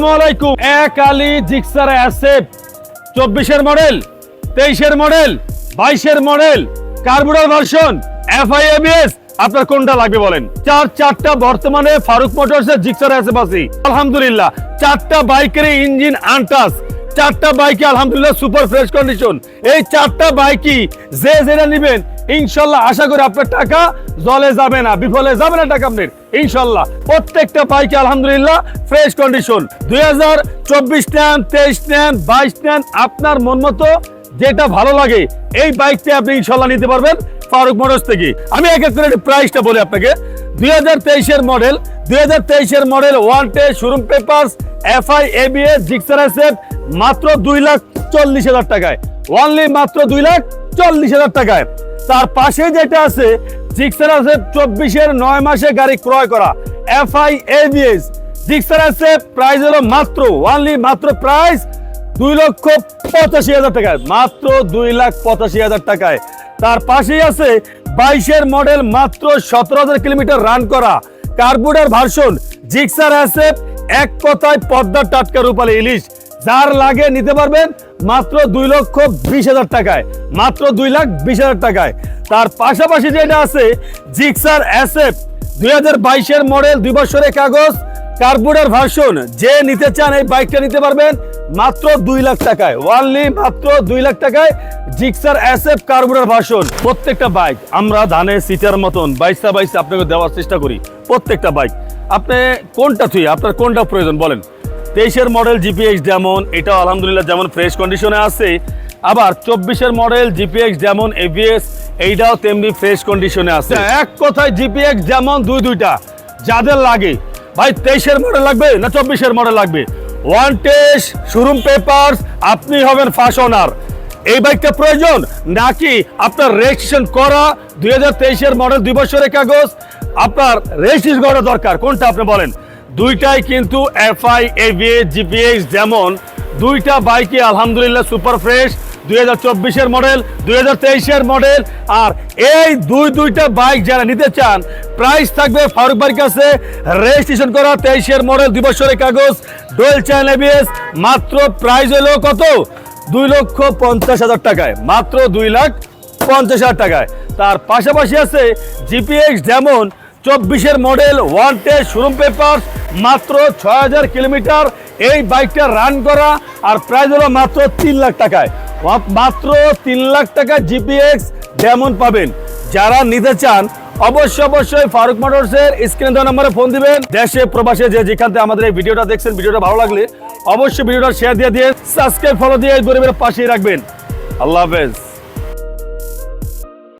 আসসালামু আলাইকুম। এক আলী জিক্সার অ্যাসেপ, চব্বিশের মডেল, তেইশের মডেল, বাইশের মডেল ভার্সন এফআইএবিএস আপনার কোনটা লাগবে বলেন? চার, চারটা বর্তমানে ফারুক মোটরসের জিক্সার অ্যাসেপ আছে। আলহামদুলিল্লাহ, চারটা বাইকের ইঞ্জিন আনটাস, চারটা বাইকে আলহামদুলিল্লাহ সুপার ফ্রেশ কন্ডিশন। এই চারটা বাইকই যে যেটা নেবেন ইনশাল্লাহ আশা করি আপনার টাকা জলে যাবে না, বিফলে যাবে না টাকা আপনার। ইনশাল্লাহ প্রত্যেকটা বাইকে আলহামদুলিল্লাহ ফ্রেশ কন্ডিশন দুই হাজার চব্বিশ নেন, তেইশ নেন, বাইশ নেন, আপনার মন মতো যেটা ভালো লাগে, এই বাইকটা আপনি ইনশাল্লাহ নিতে পারবেন ফারুক মোটরস থেকে। আমি এক প্রাইসটা বলি আপনাকে। দুই হাজার তেইশের মডেল দুই হাজার তেইশের মডেল ওয়ান টে showroom papers FI ABS Gixxer SF মাত্র দুই লাখ চল্লিশ হাজার টাকায়। অনলি মাত্র দুই লাখ চল্লিশ হাজার টাকায়। তার পাশে যেটা আছে জিক্সার আছে চব্বিশের নয় মাসে গাড়ি ক্রয় করা এফআই এবিএস জিক্সার আছে প্রাইস হলো মাত্র অনলি মাত্র প্রাইস দুই লক্ষ পঁচাশি হাজার টাকায়, মাত্র দুই লাখ পঁচাশি হাজার টাকায়। তার পাশেই আছে বাইশের মডেল মাত্র সতেরো হাজার কিলোমিটার রান করা কার্বুডার ভার্সন জিক্সার আছে এক কথায় পদ্মার টাটকা রূপালী ইলিশ যার লাগে নিতে পারবেন মাত্র দুই লক্ষ বিশ হাজার টাকায়, মাত্র দুই লাখ বিশ হাজার টাকায়। তার পাশাপাশি যেটা আছে জিক্সার অ্যাসেপ দুই হাজার বাইশের মডেল দুই বছরের কাগজ কার্বুডার ভার্সন যে নিতে চান এই বাইকটা নিতে পারবেন, মাত্র দুই লাখ টাকায়। ওয়ানলি মাত্র দুই লাখ টাকায় জিক্সার অ্যাসেপ কার্বুডার ভার্সন প্রত্যেকটা বাইক আমরা ধানের সিটার মতন বাইশটা বাইশটা আপনাকে দেওয়ার চেষ্টা করি। প্রত্যেকটা বাইক আপনি কোনটা থুই? আপনার কোনটা প্রয়োজন? বলেন। তেইশের মডেল জিপিএক্স যেমন এটা আলহামদুলিল্লাহ যেমন ফ্রেশ কন্ডিশনে আছে। আবার চব্বিশের মডেল জিপিএক্স যেমন এভিএস এইটাও তেমনি ফ্রেশ কন্ডিশনে আছে। এক কথায় জিপিএক্স যেমন, দুই দুইটা, যাদের লাগে। ভাই, তেইশের মডেল লাগবে না চব্বিশের মডেল লাগবে? ওয়ান টেস্ট শোরুম পেপার আপনি হবেন ফার্স্ট ওনার এই বাইকটা প্রয়োজন? নাকি আপনার রেজিস্ট্রেশন করা দুই হাজার তেইশের মডেল দুই বছরের কাগজ? আপনার রেজিস্ট্রেশন করা দরকার, কোনটা আপনি বলেন? দুইটাই কিন্তু এফআই এভিএস জিপিএক্স যেমন। দুইটা বাইকে আলহামদুলিল্লাহ সুপার ফ্রেশ, দুই হাজার চব্বিশের মডেল, দুই হাজার তেইশের মডেল। আর এই দুই দুইটা বাইক যারা নিতে চান প্রাইস থাকবে ফারুক বাড়ির কাছে। রেজিস্ট্রেশন করা তেইশের মডেল দুই বছরের কাগজ ডোয়েল চ্যান এবিএস মাত্র প্রাইস হলো কত? দুই লক্ষ পঞ্চাশ হাজার টাকায়, মাত্র দুই লাখ পঞ্চাশ হাজার টাকায়। তার পাশাপাশি আছে জিপিএক্স যেমন চব্বিশের মডেল ওয়ান শোরুম পেপার মাত্র ছয় হাজার কিলোমিটার। এই বাইকটা রান করা, আর প্রাইস হলো মাত্র তিন লাখ টাকায়। মাত্র তিন লাখ টাকা জিপিএক্স যেমন পাবেন। যারা নিতে চান, অবশ্যই অবশ্যই ফারুক মোটরসের স্ক্রিন দেওয়া নম্বরে ফোন দিবেন। দেশে, প্রবাসে যে যেখান থেকে আমাদের এই ভিডিওটা দেখছেন, ভিডিওটা ভালো লাগলে অবশ্যই ভিডিওটা শেয়ার দিয়ে দিয়ে সাবস্ক্রাইব ফলো দিয়ে গরিবের পাশেই রাখবেন। আল্লাহ হাফেজ।